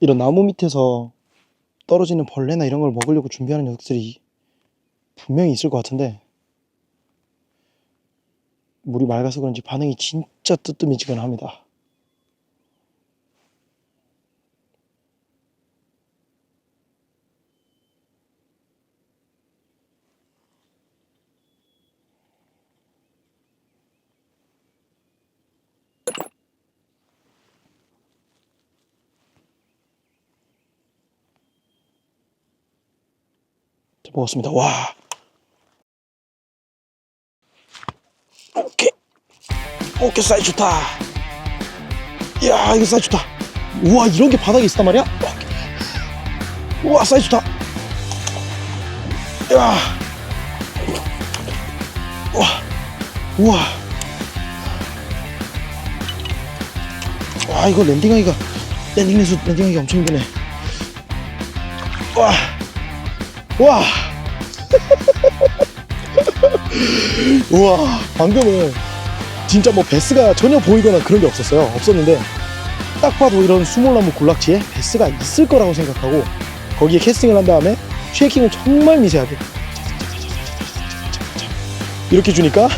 이런 나무 밑에서 떨어지는 벌레나 이런 걸 먹으려고 준비하는 녀석들이 분명히 있을 것 같은데 물이 맑아서 그런지 반응이 진짜 뜨뜨미지근합니다. 먹었습니다. 와. 오케이. 오케이, 사이즈 좋다. 이야, 이거 사이즈 좋다. 우와, 이런 게 바닥에 있단 말이야? 오케이. 우와, 사이즈 좋다. 이야. 우와. 우와. 와, 이거 랜딩하기가, 랜딩에서 랜딩하기가 엄청 힘드네. 와. 와. 우와, 방금은 진짜 뭐 베스가 전혀 보이거나 그런 게 없었어요. 없었는데 딱 봐도 이런 수몰나무 군락지에 베스가 있을 거라고 생각하고 거기에 캐스팅을 한 다음에 쉐이킹을 정말 미세하게 이렇게 주니까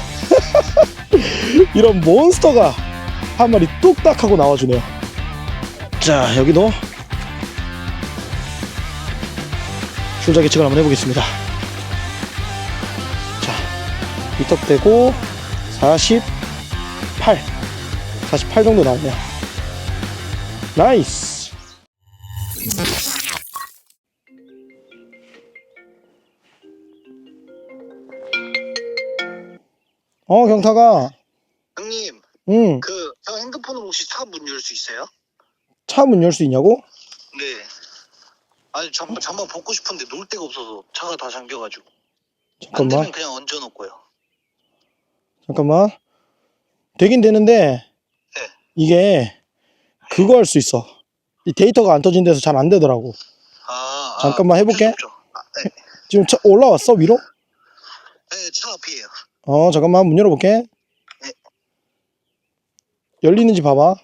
이런 몬스터가 한 마리 뚝딱 하고 나와주네요. 자, 여기도 줄자 계측을 한번 해보겠습니다. 자, 위턱대고 48, 48 정도 나오네요. 나이스. 어, 경타가, 형님, 응, 그 형 핸드폰으로 혹시 차 문 열 수 있어요? 차 문 열 수 있냐고? 네. 아니 잠 잠바 벗고 싶은데 놓을 데가 없어서 차가 다 잠겨가지고. 안 잠깐만, 되면 그냥 얹어 놓고요. 잠깐만. 되긴 되는데, 네. 이게, 그거 할 수 있어. 이 데이터가 안 터진 데서 잘 안 되더라고. 아, 아, 잠깐만 해볼게. 어쩔 수 없죠. 아, 네. 지금 차 올라왔어, 위로? 네, 차 앞이에요. 어, 잠깐만, 문 열어볼게. 네. 열리는지 봐봐.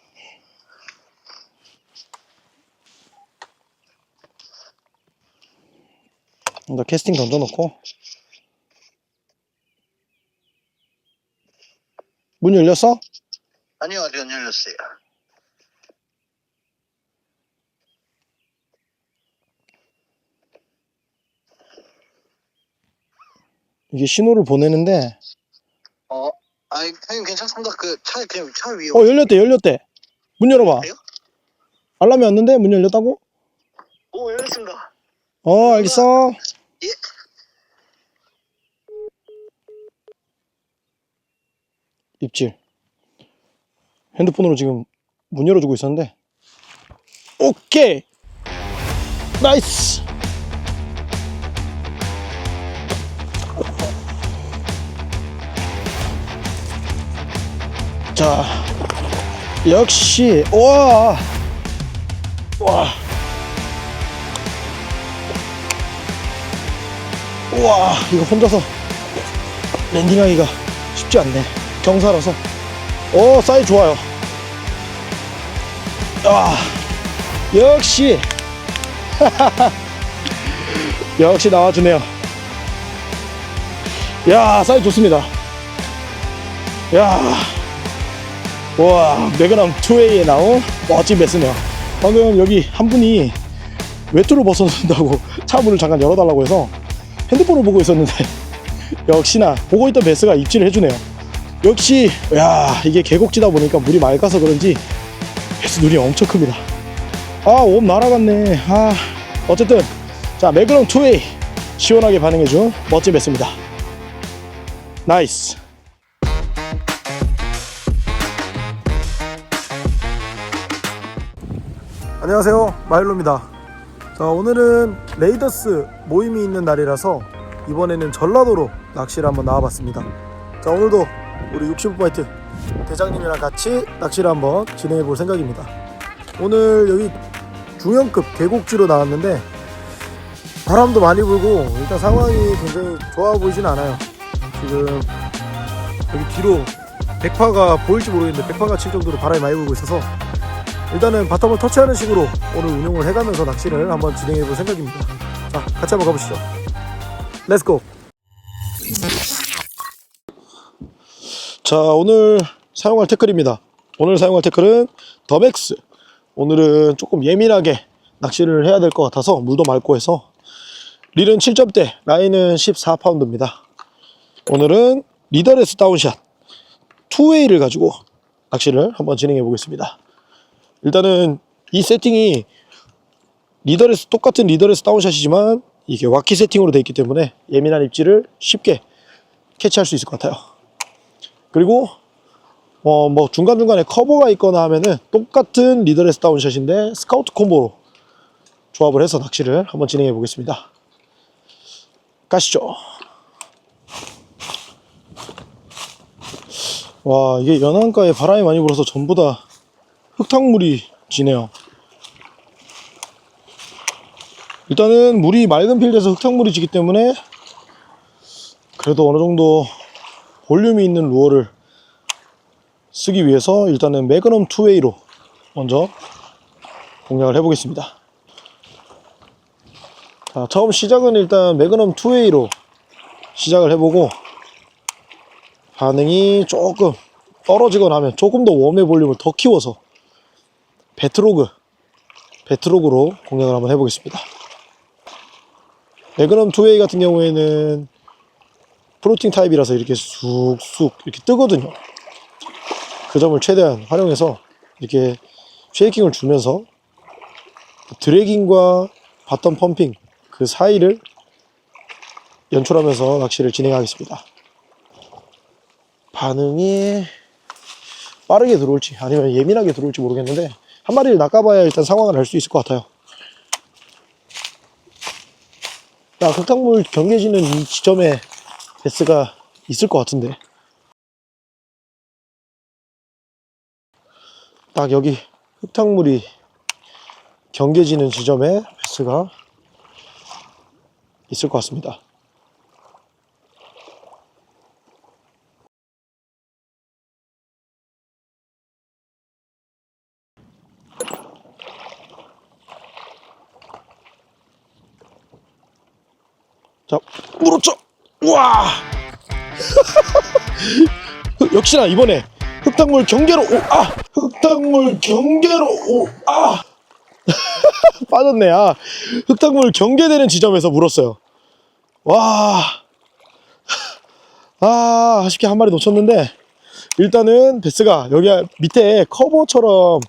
나 캐스팅 던져놓고. 문 열렸어? 아니요, 아직 안 열렸어요. 이게 신호를 보내는데, 어, 아니 형님 괜찮습니다. 그차 그냥 차 위에. 어, 열렸대, 열렸대. 문 열어봐. 그래요? 알람이 왔는데? 문 열렸다고? 오 열렸습니다. 어, 알겠어. 예. 입질. 핸드폰으로 지금 문 열어주고 있었는데. 오케이! 나이스! 자, 역시, 와! 와! 우와, 이거 혼자서 랜딩하기가 쉽지 않네. 경사라서. 오, 사이즈 좋아요. 아, 역시. 역시 나와주네요. 야, 사이즈 좋습니다. 야, 와, 매그넘 2A에 나온 멋진 베스네요. 방금 여기 한 분이 외투를 벗어놓는다고 차 문을 잠깐 열어달라고 해서 핸드폰을 보고 있었는데 역시나 보고 있던 베스가 입질을 해주네요. 역시 야 이게 계곡지다 보니까 물이 맑아서 그런지 베스 눈이 엄청 큽니다. 아옴 날아갔네. 아 어쨌든 자 매그넘 2A 시원하게 반응해준 멋진 베스입니다. 나이스. 안녕하세요 마일로입니다. 자 오늘은 레이더스 모임이 있는 날이라서 이번에는 전라도로 낚시를 한번 나와봤습니다. 자 오늘도 우리 65파이트 대장님이랑 같이 낚시를 한번 진행해 볼 생각입니다. 오늘 여기 중형급 계곡지로 나왔는데 바람도 많이 불고 일단 상황이 굉장히 좋아 보이진 않아요. 지금 여기 뒤로 백파가 보일지 모르겠는데 백파가 칠 정도로 바람이 많이 불고 있어서 일단은 바텀을 터치하는 식으로 오늘 운용을 해가면서 낚시를 한번 진행해 볼 생각입니다. 자, 같이 한번 가보시죠. 렛츠고! 자, 오늘 사용할 태클입니다. 오늘 사용할 태클은 더맥스. 오늘은 조금 예민하게 낚시를 해야 될 것 같아서 물도 맑고 해서 릴은 7점대, 라인은 14파운드입니다. 오늘은 리더레스 다운샷 투웨이를 가지고 낚시를 한번 진행해 보겠습니다. 일단은 이 세팅이 리더레스 똑같은 리더레스 다운샷이지만 이게 와키 세팅으로 되어 있기 때문에 예민한 입질을 쉽게 캐치할 수 있을 것 같아요. 그리고 어, 뭐 중간중간에 커버가 있거나 하면은 똑같은 리더레스 다운샷인데 스카우트 콤보로 조합을 해서 낚시를 한번 진행해 보겠습니다. 가시죠. 와 이게 연안가에 바람이 많이 불어서 전부 다 흙탕물이 지네요. 일단은 물이 맑은 필드에서 흙탕물이 지기 때문에 그래도 어느 정도 볼륨이 있는 루어를 쓰기 위해서 일단은 매그넘 투웨이로 먼저 공략을 해보겠습니다. 자, 처음 시작은 일단 매그넘 투웨이로 시작을 해보고 반응이 조금 떨어지거나 하면 조금 더 웜의 볼륨을 더 키워서 배트로그 배트로그로 공략을 한번 해보겠습니다. 매그넘 투웨이 같은 경우에는 프로팅 타입이라서 이렇게 쑥쑥 이렇게 뜨거든요. 그 점을 최대한 활용해서 이렇게 쉐이킹을 주면서 드래깅과 바텀 펌핑 그 사이를 연출하면서 낚시를 진행하겠습니다. 반응이 빠르게 들어올지 아니면 예민하게 들어올지 모르겠는데 한 마리를 낚아봐야 일단 상황을 알 수 있을 것 같아요. 야, 흙탕물 경계지는 이 지점에 베스가 있을 것 같은데. 딱 여기 흙탕물이 경계지는 지점에 베스가 있을 것 같습니다. 자, 물었죠. 우와. 흑- 역시나 이번에 흙탕물 경계로 오, 아, 흙탕물 경계로 오, 아. 빠졌네. 아, 흙탕물 경계되는 지점에서 물었어요. 와. 아, 아쉽게 한 마리 놓쳤는데 일단은 베스가 여기 밑에 커버처럼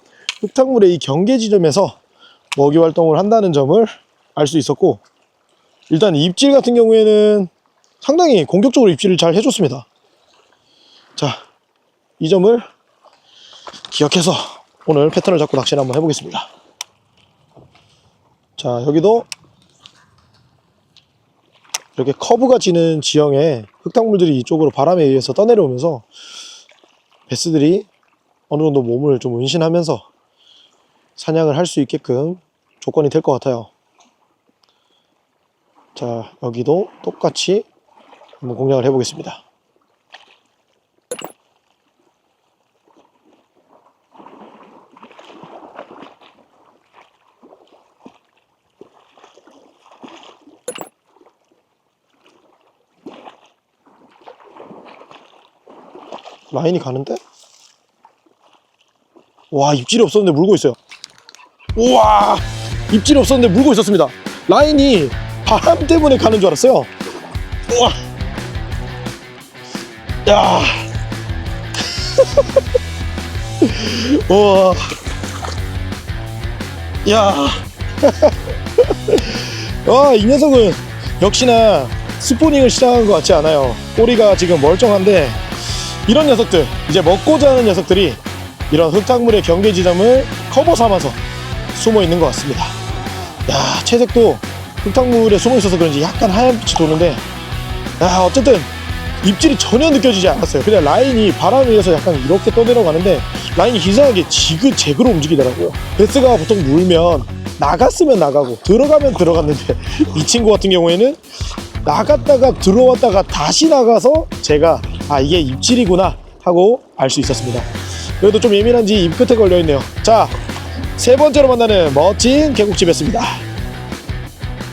흙탕물의 이 경계 지점에서 먹이 활동을 한다는 점을 알 수 있었고 일단 입질 같은 경우에는 상당히 공격적으로 입질을 잘 해줬습니다. 자, 이 점을 기억해서 오늘 패턴을 잡고 낚시를 한번 해보겠습니다. 자, 여기도 이렇게 커브가 지는 지형에 흙탕물들이 이쪽으로 바람에 의해서 떠내려오면서 베스들이 어느 정도 몸을 좀 운신하면서 사냥을 할 수 있게끔 조건이 될 것 같아요. 자, 여기도 똑같이 한번 공략을 해보겠습니다. 라인이 가는데? 와, 입질이 없었는데 물고 있어요. 우와! 입질이 없었는데 물고 있었습니다. 라인이 바람 때문에 가는 줄 알았어요. 우와! 야! 우와! 야! 와, 이 녀석은 역시나 스포닝을 시작한 것 같지 않아요. 꼬리가 지금 멀쩡한데 이런 녀석들, 이제 먹고 자는 녀석들이 이런 흙탕물의 경계 지점을 커버 삼아서 숨어 있는 것 같습니다. 야, 채색도 흙탕물에 숨어 있어서 그런지 약간 하얀 빛이 도는데, 야, 어쨌든 입질이 전혀 느껴지지 않았어요. 그냥 라인이 바람 위에서 약간 이렇게 떠내려가는데, 라인이 이상하게 지그재그로 움직이더라고요. 베스가 보통 물면 나갔으면 나가고, 들어가면 들어갔는데, 이 친구 같은 경우에는 나갔다가 들어왔다가 다시 나가서 제가, 아, 이게 입질이구나 하고 알 수 있었습니다. 그래도 좀 예민한지 입 끝에 걸려 있네요. 자, 세 번째로 만나는 멋진 계곡집이었습니다.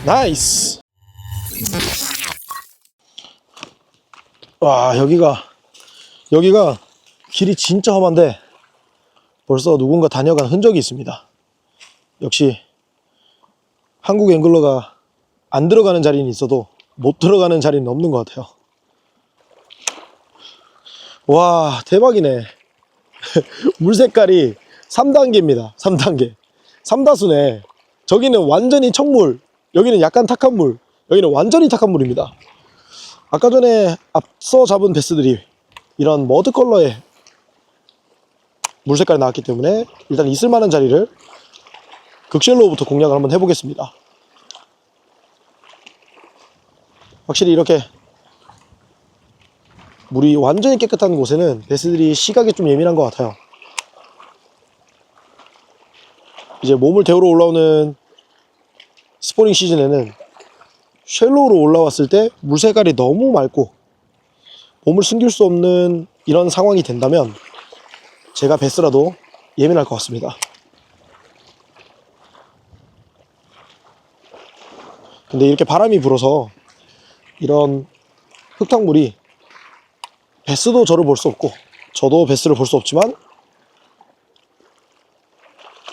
나이스. 와 여기가 여기가 길이 진짜 험한데 벌써 누군가 다녀간 흔적이 있습니다. 역시 한국 앵글러가 안 들어가는 자리는 있어도 못 들어가는 자리는 없는 것 같아요. 와 대박이네. 물 색깔이 3단계입니다. 3단계. 3다수네. 저기는 완전히 청물, 여기는 약간 탁한 물, 여기는 완전히 탁한 물입니다. 아까 전에 앞서 잡은 베스들이 이런 머드 컬러의 물 색깔이 나왔기 때문에 일단 있을 만한 자리를 극셀로부터 공략을 한번 해보겠습니다. 확실히 이렇게 물이 완전히 깨끗한 곳에는 베스들이 시각에 좀 예민한 것 같아요. 이제 몸을 데우러 올라오는 스포닝 시즌에는 쉘로우로 올라왔을 때 물 색깔이 너무 맑고 몸을 숨길 수 없는 이런 상황이 된다면 제가 베스라도 예민할 것 같습니다. 근데 이렇게 바람이 불어서 이런 흙탕물이 베스도 저를 볼 수 없고 저도 베스를 볼 수 없지만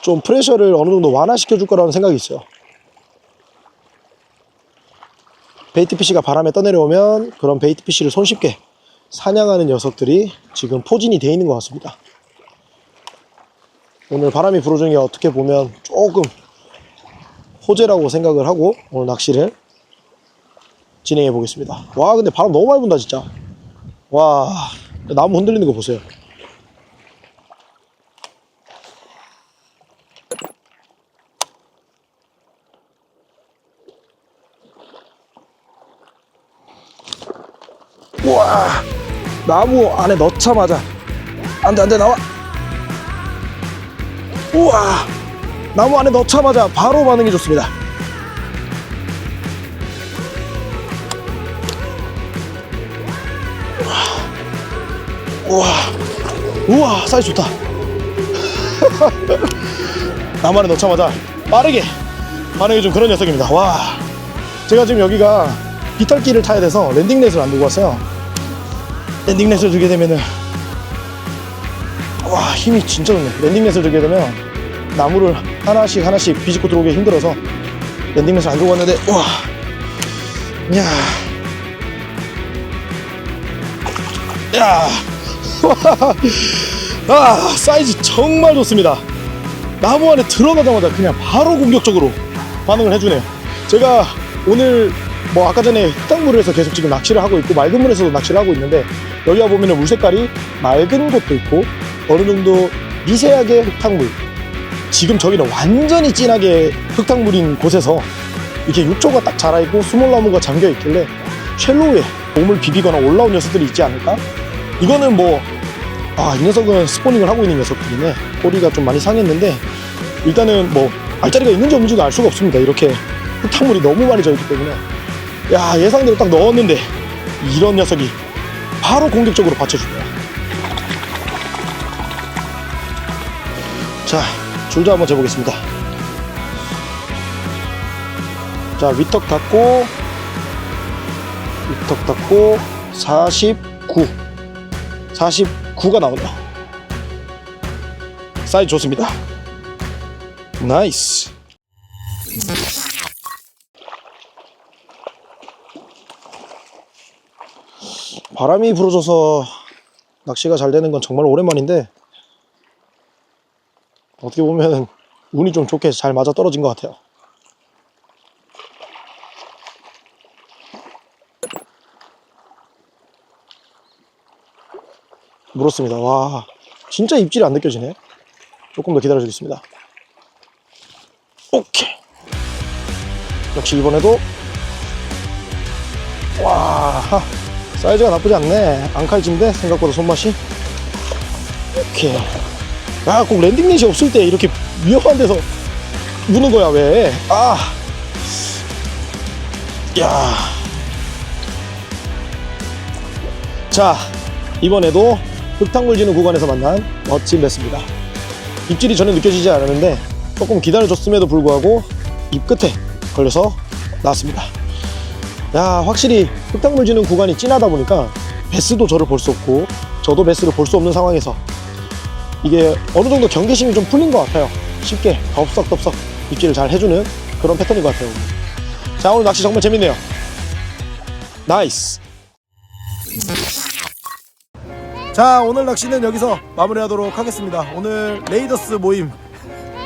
좀 프레셔를 어느 정도 완화시켜 줄 거라는 생각이 있어요. 베이트 피쉬가 바람에 떠내려오면 그런 베이트 피쉬를 손쉽게 사냥하는 녀석들이 지금 포진이 되어 있는 것 같습니다. 오늘 바람이 불어준 게 어떻게 보면 조금 호재라고 생각을 하고 오늘 낚시를 진행해 보겠습니다. 와 근데 바람 너무 많이 분다 진짜. 와 나무 흔들리는 거 보세요. 우와. 나무 안에 넣자마자. 안돼 안돼 나와. 우와. 나무 안에 넣자마자 바로 반응이 좋습니다. 우와. 우와. 사이즈 좋다. 나무 안에 넣자마자 빠르게 반응이 좀 그런 녀석입니다. 와. 제가 지금 여기가 비탈길을 타야 돼서 랜딩넷을 안 들고 왔어요 랜딩넷을 들게 되면은 와 힘이 진짜 좋네 랜딩넷을 들게 되면 나무를 하나씩 하나씩 비집고 들어오기 힘들어서 랜딩넷을 안 들고 왔는데 와 야. 야. 아, 사이즈 정말 좋습니다. 나무 안에 들어가자마자 그냥 바로 공격적으로 반응을 해주네요. 제가 오늘 뭐 아까 전에 흙탕물에서 계속 지금 낚시를 하고 있고 맑은 물에서도 낚시를 하고 있는데 여기 와 보면은 물 색깔이 맑은 곳도 있고 어느 정도 미세하게 흙탕물 지금 저기는 완전히 진하게 흙탕물인 곳에서 이렇게 육조가 딱 자라있고 수몰나무가 잠겨 있길래 쉘로우에 몸을 비비거나 올라온 녀석들이 있지 않을까? 이거는 뭐, 아, 이 녀석은 스포닝을 하고 있는 녀석들이네. 꼬리가 좀 많이 상했는데, 일단은 뭐, 알짜리가 있는지 없는지도 알 수가 없습니다. 이렇게 흙탕물이 너무 많이 져 있기 때문에. 야, 예상대로 딱 넣었는데, 이런 녀석이 바로 공격적으로 받쳐줍니다. 자, 줄도 한번 재보겠습니다. 자, 위턱 닫고, 위턱 닫고, 49. 49가 나온다. 사이즈 좋습니다. 나이스. 바람이 불어줘서 낚시가 잘 되는 건 정말 오랜만인데 어떻게 보면 운이 좀 좋게 잘 맞아 떨어진 것 같아요. 물었습니다. 와, 진짜 입질이 안 느껴지네. 조금 더 기다려주겠습니다. 오케이. 역시 이번에도 와, 하, 사이즈가 나쁘지 않네. 앙칼진데 생각보다 손맛이. 오케이. 야, 꼭 랜딩넷이 없을 때 이렇게 위험한 데서 무는 거야 왜? 아, 야. 자, 이번에도 흙탕물 지는 구간에서 만난 멋진 배스입니다. 입질이 전혀 느껴지지 않았는데 조금 기다려줬음에도 불구하고 입 끝에 걸려서 나왔습니다. 야 확실히 흙탕물 지는 구간이 진하다 보니까 베스도 저를 볼 수 없고 저도 베스를 볼 수 없는 상황에서 이게 어느 정도 경계심이 좀 풀린 것 같아요. 쉽게 덥석덥석 입질을 잘 해주는 그런 패턴인 것 같아요. 자 오늘 낚시 정말 재밌네요. 나이스. 자 오늘 낚시는 여기서 마무리하도록 하겠습니다. 오늘 레이더스 모임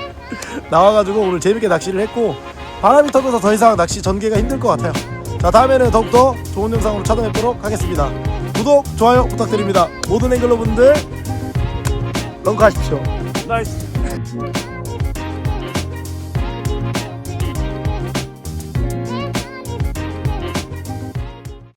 나와가지고 오늘 재밌게 낚시를 했고 바람이 터져서 더 이상 낚시 전개가 힘들 것 같아요. 자 다음에는 더욱더 좋은 영상으로 찾아뵙도록 하겠습니다. 구독 좋아요 부탁드립니다. 모든 앵글러분들 런크하십시오. 나이스